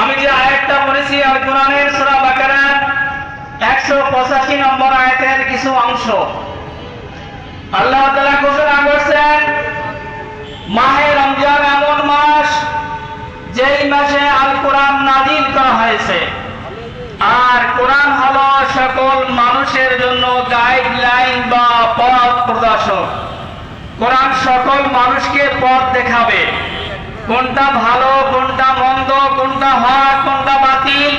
আমি যে আয়াতটা পড়েছি আল কোরআনের সূরা বাকারা 185 নম্বর আয়াতের কিছু অংশ। আল্লাহ তাআলা ঘোষণা করছেন, মাহে রমজান এমন মাস যেই মাসে আল কোরআন নাজিল করা হয়েছে। আর কোরআন হলো সকল মানুষের জন্য গাইডলাইন বা পথ প্রদর্শক। কোরআন সকল মানুষকে পথ দেখাবে। কোনটা ভালো, কোনটা মন্দ, কোনটা হক, কোনটা বাতিল,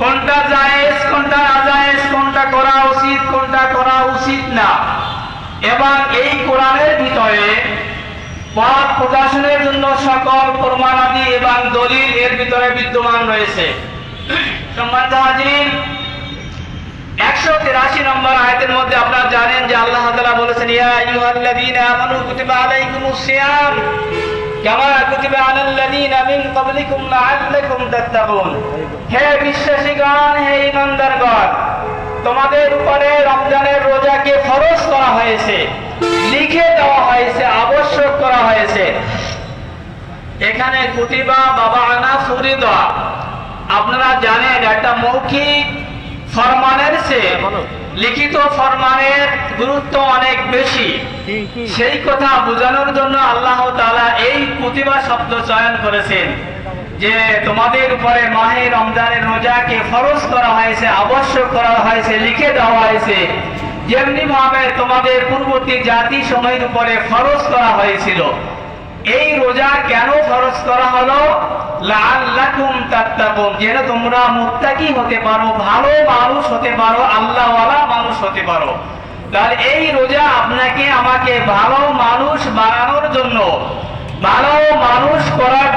কোনটা জায়েজ, কোনটা নাজায়েজ, কোনটা করা উচিত, কোনটা করা উচিত না। এবং এই কোরআনের ভিতরে পথ প্রদর্শনের জন্য সকল প্রমাণাদি এবং দলিল এর ভিতরে বিদ্যমান রয়েছে। একশো তিরাশি নম্বর আয়াতের মধ্যে আপনারা জানেন যে আল্লাহ বলেছেন, ইয়া আইয়ুহাল্লাযীনা আমানু কুতিবা আলাইকুমুস সিয়াম। হে বিশ্বাসীগণ হে তোমাদের উপরে রমজানের রোজাকে ফরজ করা হয়েছে লিখে দেওয়া হয়েছে আবশ্যক করা হয়েছে। এখানে কুতিবা বাবা আনা ফুরিদা। আপনারা জানেন একটা মৌখিক ফরমানের চেয়ে লিখিত ফরমানের গুরুত্ব অনেক বেশি। সেই কথা বোঝানোর জন্য আল্লাহ তাআলা এই প্রতিভা শব্দ চয়ন করেছেন যে তোমাদের উপরে মাহে রমজানের রোজাকে ফরজ করা হয়েছে, আবশ্যক করা হয়েছে, লিখে দেওয়া হয়েছে। যেমনি ভাবে তোমাদের পূর্ববর্তী জাতি সময়ের উপরে ফরজ করা হয়েছিল। এই রোজা কেন ফরজ করা হলো? লাআল্লাকুম তাত্তাকুন। যেন তোমরা মুত্তাকি হতে পারো, ভালো মানুষ হতে পারো, আল্লাহওয়ালা মানুষ হতে পারো। তাহলে এই রোজা আপনাকে, আমাকে ভালো মানুষ বানানোর জন্য ভালো মানুষ করার